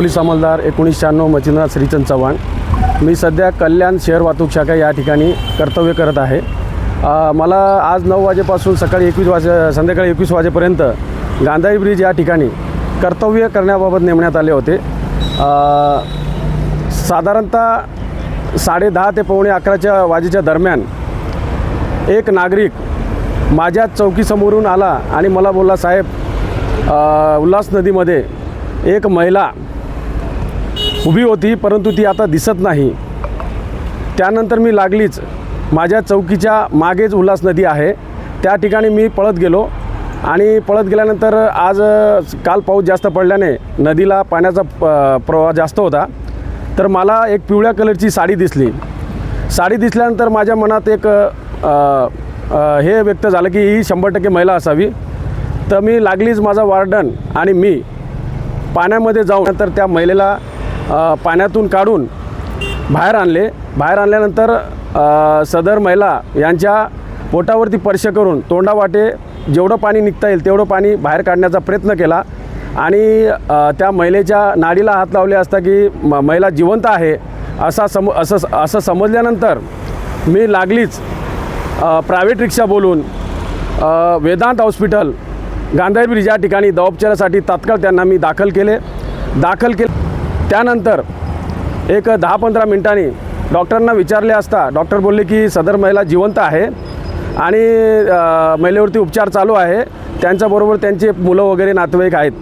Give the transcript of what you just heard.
Police अंमलदार एकोणीस शहाण्णव मच्छिंद्रनाथ श्रीचंद चव्हाण. मी सध्या कल्याण शहर वाहतूक शाखा या ठिकाणी कर्तव्य करत आहे. मला आज नऊ वाजेपासून सकाळी एकवीस वाजे संध्याकाळी एकवीस वाजेपर्यंत गांधारी ब्रिज या ठिकाणी कर्तव्य करण्याबाबत नेमण्यात आले होते. साधारणतः साडे दहा ते पावणे अकराच्या वाजेच्या दरम्यान एक नागरिक माझ्या चौकीसमोरून आला आणि मला बोलला साहेब उल्हास नदीमध्ये एक महिला उभी होती परंतु ती आता दिसत नाही. त्यानंतर मी लागलीच. माझ्या चौकीच्या मागेच उल्हास नदी आहे. त्या ठिकाणी मी पळत गेलो आणि पळत गेल्यानंतर आज काल पाऊस जास्त पडल्याने नदीला पाण्याचा प- प्रवाह जास्त होता. तर मला एक पिवळ्या कलरची साडी दिसली. साडी दिसल्यानंतर माझ्या मनात एक आ, आ, हे व्यक्त झालं की ही शंभर टक्के महिला असावी. तर मी लागलीच माझा वार्डन आणि मी पाण्यामध्ये जाऊन नंतर त्या महिलेला पाण्यातून काढून बाहेर आणले. बाहेर आणल्यानंतर सदर महिला यांच्या पोटावरती स्पर्श करून तोंडावाटे जेवढं पाणी निघता येईल तेवढं पाणी बाहेर काढण्याचा प्रयत्न केला. आणि त्या महिलेच्या नाडीला हात लावले असता की म महिला जिवंत आहे असा सम असं असं समजल्यानंतर मी लागलीच. प्रायव्हेट रिक्षा बोलून वेदांत हॉस्पिटल गांधारी ब्रिज या ठिकाणी दवापचारासाठी तात्काळ त्यांना मी दाखल केले. दाखल केले. त्यानंतर एक दहा पंधरा मिनिटांनी डॉक्टरांना विचारले असता डॉक्टर बोलले की सदर महिला जिवंत आहे आणि महिलेवरती उपचार चालू आहे. त्यांच्याबरोबर त्यांचे मुलं वगैरे नातेवाईक आहेत.